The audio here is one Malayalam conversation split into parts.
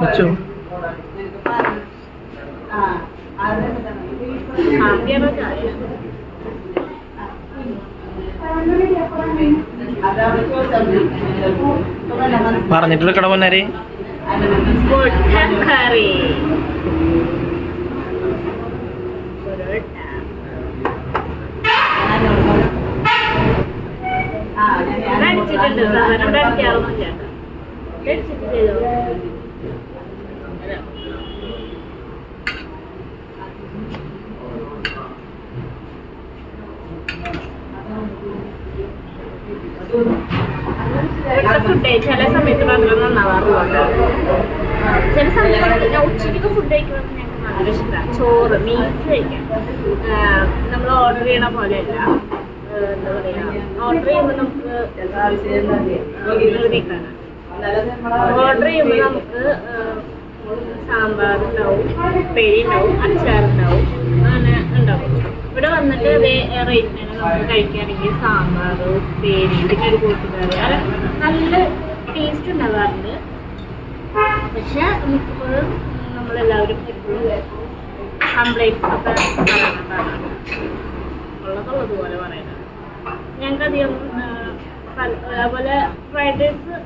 വെച്ചോ. പറഞ്ഞിട്ടുള്ള ആ ഇവിടെ അടിച്ചിട്ടുണ്ട് സാധനം. അടിക്കാറൊന്നും അടിക്കാറൊന്നുമില്ല ഇവിടെ അടിച്ചിട്ട് ചെയ്തോ ഫുഡ് ചില സമയത്ത് മാത്രം നന്നാവാറുണ്ട് ചില സമയത്ത് ഞാൻ ഉച്ചയ്ക്ക് ഫുഡ് കഴിക്കുന്നത് ഞങ്ങൾക്ക് നല്ല ഇഷ്ടമാണ് ചോറ് മീറ്റ് കഴിക്കാം നമ്മൾ ഓർഡർ ചെയ്യണ പോലെയല്ല എന്താ പറയാ ഓർഡർ ചെയ്യുമ്പോൾ നമുക്ക് ഓർഡർ ചെയ്യുമ്പോൾ നമുക്ക് സാമ്പാർ ഉണ്ടാവും ഉപ്പേരി ഉണ്ടാവും അച്ചാറുണ്ടാവും അങ്ങനെ ഉണ്ടാവും. ഇവിടെ വന്നിട്ട് അതേ റേറ്റിനാണ് നമുക്ക് കഴിക്കുകയാണെങ്കിൽ സാമ്പാർ ഉപ്പേരി പിന്നെ ഒരു കൂട്ടുകറി അങ്ങനെ നല്ല ടേസ്റ്റ് ഉണ്ടാവാറുണ്ട്. പക്ഷെ മിക്കപ്പോഴും നമ്മളെല്ലാവരും എപ്പോഴും കംപ്ലൈൻസ് ഒക്കെ പറയുന്നതാണ്. ഉള്ളതുള്ളത് പോലെ പറയുന്നത്. ഞങ്ങൾക്ക് അധികം അതുപോലെ ഫ്രൈഡ് റൈസ്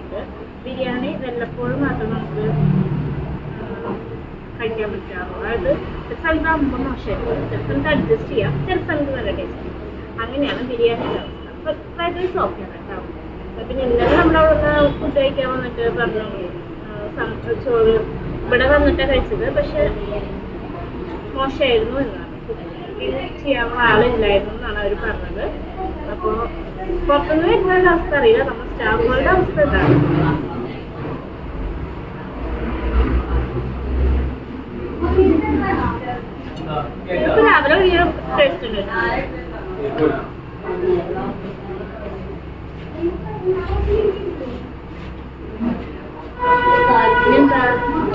ഉണ്ട് ബിരിയാണി വല്ലപ്പോഴും മാത്രം നമുക്ക് കഴിക്കാൻ പറ്റാറുള്ളൂ. അതായത് ചില സ്ഥലത്ത് ആകുമ്പോൾ മോശമായിരിക്കും. ചില സ്ഥലത്ത് അഡ്ജസ്റ്റ് ചെയ്യാം. ചില സ്ഥലത്ത് നല്ല ടേസ്റ്റ് അങ്ങനെയാണ് ബിരിയാണിയുടെ അവസ്ഥ. ഫ്രൈഡ് റൈസ് ഓക്കെ കേട്ടോ പിന്നെ ഇന്നലെ നമ്മളവിടെ ഫുഡ് കഴിക്കാൻ വന്നിട്ട് പറഞ്ഞു ചോറ് ഇവിടെ വന്നിട്ടാണ് കഴിച്ചത്. പക്ഷെ മോശമായിരുന്നു എന്നാണ്. പിന്നെ ചെയ്യാനുള്ള ആളില്ലായിരുന്നു എന്നാണ് അവർ പറഞ്ഞത്. അപ്പോൾ പുറത്തുനിന്ന് വരുന്നവരുടെ അവസ്ഥ അറിയില്ല. നമ്മുടെ സ്റ്റാഫുകളുടെ അവസ്ഥ ടേസ്റ്റ് ഉണ്ട്.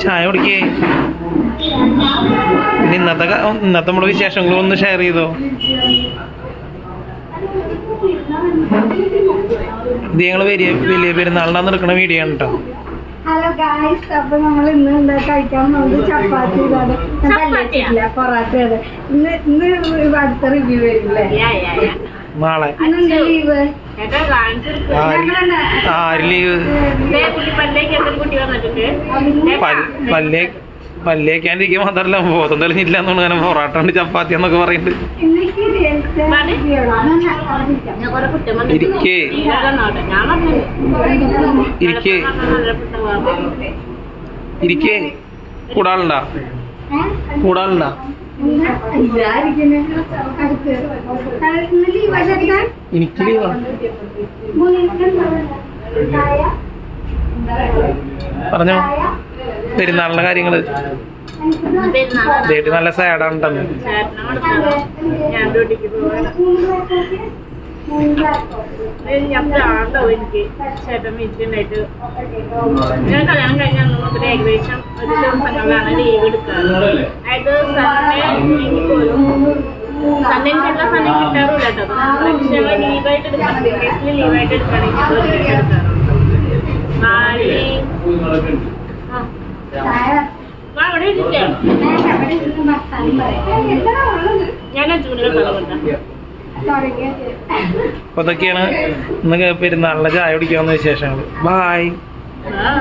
ചായ കുടിക്കേ? ഇന്നത്തെ ഇന്നത്തെ നമ്മുടെ വിശേഷങ്ങളും ഒന്ന് ഷെയർ ചെയ്തോ? ഇത് ഞങ്ങൾ വലിയ വലിയ പെരുന്നാളിനാന്ന് എടുക്കണ വീഡിയോ ആണ് കേട്ടോ ഹലോ ഗായ്സ് അപ്പൊ നമ്മൾ ഇന്ന് എന്താ കഴിക്കാൻ പോകുന്നത്? ചപ്പാത്തി ഇതാണ്? പല്ലിട്ടില്ല പൊറാട്ടയാണ് ഇന്ന് ഇന്ന് അടുത്ത റിവ്യൂ വരില്ലേ യാ യാ യാ നാളെ. ലീവ് ആര് ലീവ് പല്ല് പല്ലേ പല്ലേക്കാണ്ടിരിക്കുക മാത്രല്ല ബോധം തെളിഞ്ഞില്ല എന്നാണ് പൊറാട്ട ഉണ്ട് ചപ്പാത്തി എന്നൊക്കെ കുറ്റം ഇരിക്കേ. ഇരിക്കേ. ഇരിക്കേ. കൂടാളുണ്ടാ കൂടാളുണ്ടാ എനിക്ക് പറഞ്ഞോ? പെരുന്നാളിന്റെ കാര്യങ്ങൾ ചേട്ടി നല്ല സാഡാണ് നാളെ അപ്പൊ അതൊക്കെയാണ് ഇന്ന് പെരുന്നാളിലെ ചായ കുടിക്കാവുന്ന വിശേഷങ്ങൾ. ബായ്